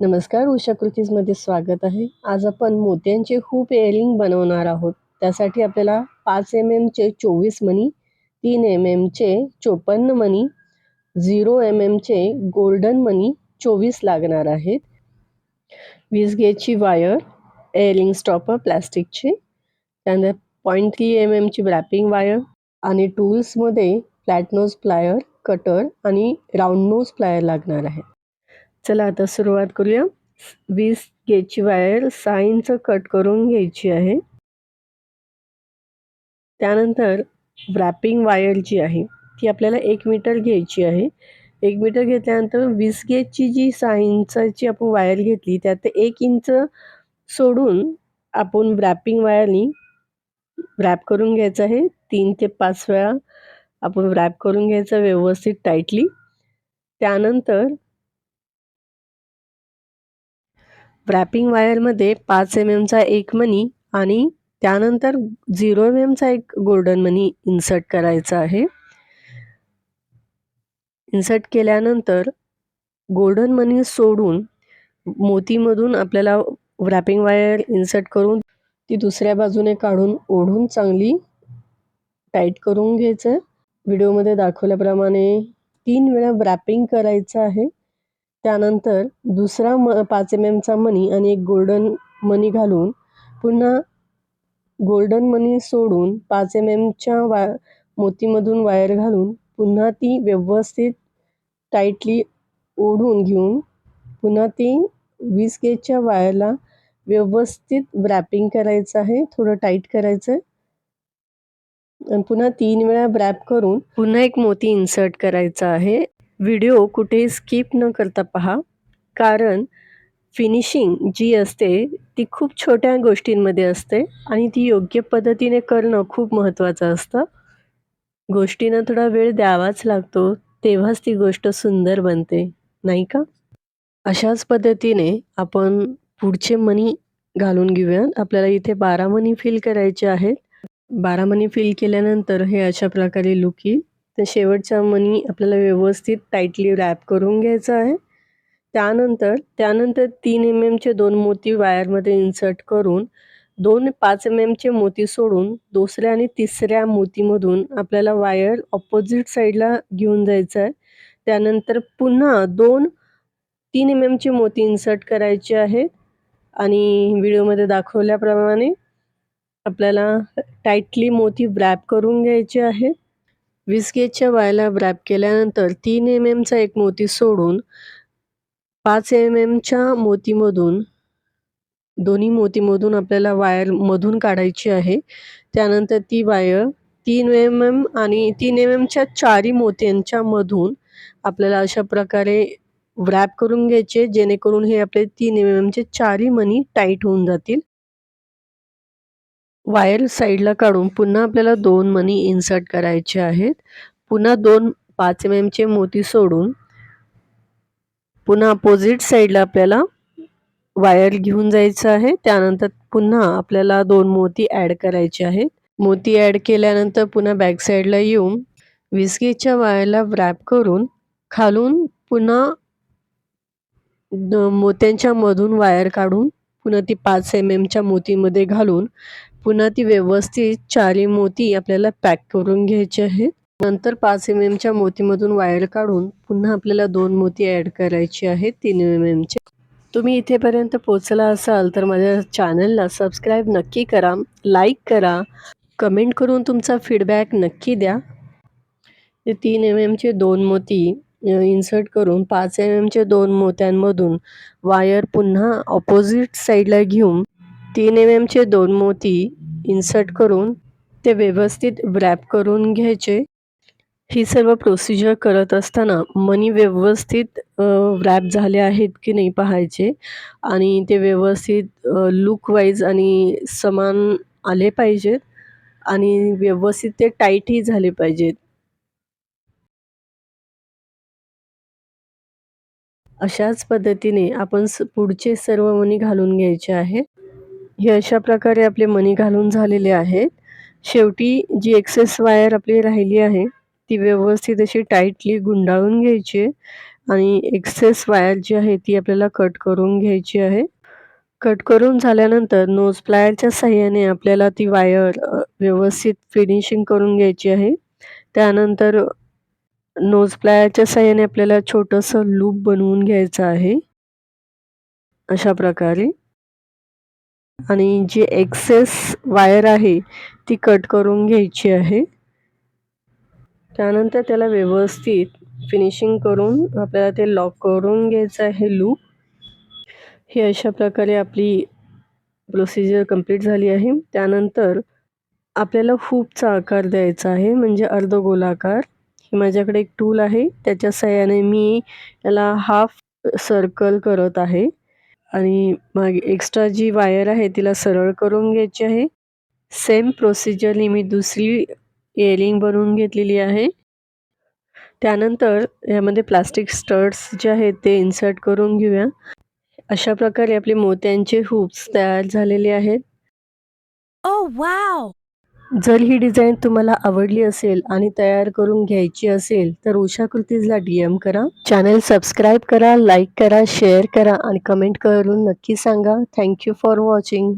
नमस्कार उषा कृतीजमध्ये स्वागत आहे. आज आपण मोत्यांचे हूप एअरिंग बनवणार आहोत. त्यासाठी आपल्याला पाच एम एमचे चोवीस मणी तीन एम एमचे चोपन्न मणी झिरो एम एमचे गोल्डन मनी चोवीस लागणार आहेत. वीस गेजची वायर एअरिंग स्टॉपर प्लॅस्टिकची त्यानंतर पॉईंट थ्री एम एमची व्रॅपिंग वायर आणि टूल्समध्ये फ्लॅट नोज प्लायर कटर आणि राऊंड नोज प्लायर लागणार आहे. चला आता सुरुवात करूया. वीस गेजची वायर सहा इंच कट करून घ्यायची आहे. त्यानंतर व्रॅपिंग वायर जी आहे ती आपल्याला एक मीटर घ्यायची आहे. एक मीटर घेतल्यानंतर वीस गेजची जी सहा इंचाची आपण वायर घेतली त्यात एक इंच सोडून आपण व्रॅपिंग वायरनी व्रॅप करून घ्यायचं आहे. तीन ते पाच वेळा आपण व्रॅप करून घ्यायचं व्यवस्थित टाईटली. त्यानंतर व्रॅपिंग वायरमध्ये पाच एम एमचा एक मनी आणि त्यानंतर झिरो एम एमचा एक गोल्डन मनी इन्सर्ट करायचा आहे. इन्सर्ट केल्यानंतर गोल्डन मनी सोडून मोतीमधून आपल्याला व्रॅपिंग वायर इन्सर्ट करून ती दुसऱ्या बाजूने काढून ओढून चांगली टाईट करून घ्यायचं. व्हिडिओमध्ये दाखवल्याप्रमाणे तीन वेळा व्रॅपिंग करायचं आहे. त्यानंतर दुसरा म पाच एम एमचा मनी आणि एक गोल्डन मनी घालून पुन्हा गोल्डन मनी सोडून पाच एम एमच्या वा मोतीमधून वायर घालून पुन्हा ती व्यवस्थित टाईटली ओढून घेऊन पुन्हा ती वीस गेजच्या वायरला व्यवस्थित ब्रॅपिंग करायचं आहे थोडं टाईट करायचं आहे. आणि पुन्हा तीन वेळा ब्रॅप करून पुन्हा एक मोती इन्सर्ट करायचा आहे. व्हिडिओ कुठेही स्किप न करता पहा. कारण फिनिशिंग जी असते ती खूप छोट्या गोष्टींमध्ये असते आणि ती योग्य पद्धतीने करणं खूप महत्त्वाचं असतं. गोष्टींना थोडा वेळ द्यावाच लागतो तेव्हाच ती गोष्ट सुंदर बनते नाही का? अशाच पद्धतीने आपण पुढचे मनी घालून घेऊया. आपल्याला इथे बारा मनी फिल करायचे आहेत. बारा मनी फिल केल्यानंतर हे अशा प्रकारे लुक येईल. तर शेवटच्या मनी आपल्याला व्यवस्थित टाईटली रॅप करून घ्यायचा आहे. त्यानंतर त्यानंतर तीन एम एमचे दोन मोती वायरमध्ये इन्सर्ट करून दोन पाच एम एमचे मोती सोडून दुसऱ्या आणि तिसऱ्या मोतीमधून आपल्याला वायर ऑपोजिट साईडला घेऊन जायचं आहे. त्यानंतर पुन्हा दोन तीन एम एमचे मोती इन्सर्ट करायचे आहेत आणि व्हिडिओमध्ये दाखवल्याप्रमाणे आपल्याला टाईटली मोती व्रॅप करून घ्यायचे आहेत विस्केजच्या वायला व्रॅप केल्यानंतर तीन एम एमचा एक मोती सोडून पाच एम एमच्या मोतीमधून दोन्ही मोतीमधून आपल्याला वायर मधून काढायची आहे. त्यानंतर ती वायर तीन एम एम आणि तीन एम एमच्या चारी मोत्यांच्या मधून आपल्याला अशा प्रकारे व्रॅप करून घ्यायचे जेणेकरून हे आपले तीन एम एमचे चारही मनी टाईट होऊन जातील. वायर साईडला काढून पुन्हा आपल्याला दोन मनी इन्सर्ट करायचे आहेत. पुन्हा दोन पाच एम एमचे मोती सोडून पुन्हा अपोजिट साईडला आपल्याला वायर घेऊन जायचं आहे. त्यानंतर पुन्हा आपल्याला दोन मोती ॲड करायचे आहेत. मोती ॲड केल्यानंतर पुन्हा बॅक साईडला येऊन विस्कीच्या वायरला व्रॅप करून खालून पुन्हा मोत्यांच्या मधून वायर काढून पुन्हा ती पाच एम एमच्या मोतीमध्ये घालून पुन्हा ती व्यवस्थित चारी मोती आपल्याला पॅक करून घ्यायचे आहेत. नंतर पाच एम एमच्या मोतीमधून वायर काढून पुन्हा आपल्याला दोन मोती ॲड करायचे आहेत तीन एम एमचे तुम्ही इथेपर्यंत पोचला असाल तर माझ्या चॅनलला सबस्क्राईब नक्की करा लाईक करा कमेंट करून तुमचा फीडबॅक नक्की द्या. ते तीन एम एमचे दोन मोती इन्सर्ट करून पाच एम एमचे दोन मोत्यांमधून वायर पुन्हा ऑपोजिट साईडला घेऊन तीन एम एमचे दोन मोती इन्सर्ट करून ते व्यवस्थित रॅप करून घ्यायचे. ही सर्व प्रोसिजर करत असताना मनी व्यवस्थित रॅप झाले आहेत की नाही पाहायचे आणि ते व्यवस्थित लुकवाईज आणि समान आले पाहिजेत आणि व्यवस्थित ते टाईटही झाले पाहिजेत. अशाच पद्धतीने आपण स पुढचे सर्व मणी घालून घ्यायचे आहे. हे अशा प्रकारे आपले मणी घालून झालेले आहेत. शेवटी जी एक्सेस वायर आपली राहिली आहे ती व्यवस्थित अशी टाईटली गुंडाळून घ्यायची आणि एक्सेस वायर जी आहे ती आपल्याला कट करून घ्यायची आहे. कट करून झाल्यानंतर नोज प्लायरच्या साह्याने आपल्याला ती वायर व्यवस्थित फिनिशिंग करून घ्यायची आहे. त्यानंतर नोज प्लायरच्या साह्याने आपल्याला छोटंसं लूप बनवून घ्यायचं आहे. अशा प्रकारे. आणि जी एक्सेस वायर आहे ती कट करून घ्यायची आहे. त्यानंतर त्याला व्यवस्थित फिनिशिंग करून आपल्याला ते लॉक करून घ्यायचं आहे लूप ही अशा प्रकारे आपली प्रोसिजर कंप्लीट झाली आहे. त्यानंतर आपल्याला हुपचा आकार द्यायचा आहे म्हणजे अर्धगोलाकार. माझ्याकडे एक टूल आहे. त्याच्या सहाय्याने मी याला हाफ सर्कल करत आहे. आणि मागे एक्स्ट्रा जी वायर आहे तिला सरळ करून घ्यायची आहे. सेम प्रोसिजरनी मी दुसरी इयरिंग बनवून घेतलेली आहे. त्यानंतर यामध्ये प्लास्टिक स्टड्स जे आहेत ते इन्सर्ट करून घेऊया. अशा प्रकारे आपले मोत्यांचे हुप्स तयार झालेले आहेत. Oh, ओ वाव जर ही डिझाईन तुम्हाला आवडली असेल आणि तयार करून घ्यायची असेल तर उषा कृतीजला डी एम करा. चॅनल सबस्क्राईब करा लाईक करा शेअर करा आणि कमेंट करून नक्की सांगा. Thank you for watching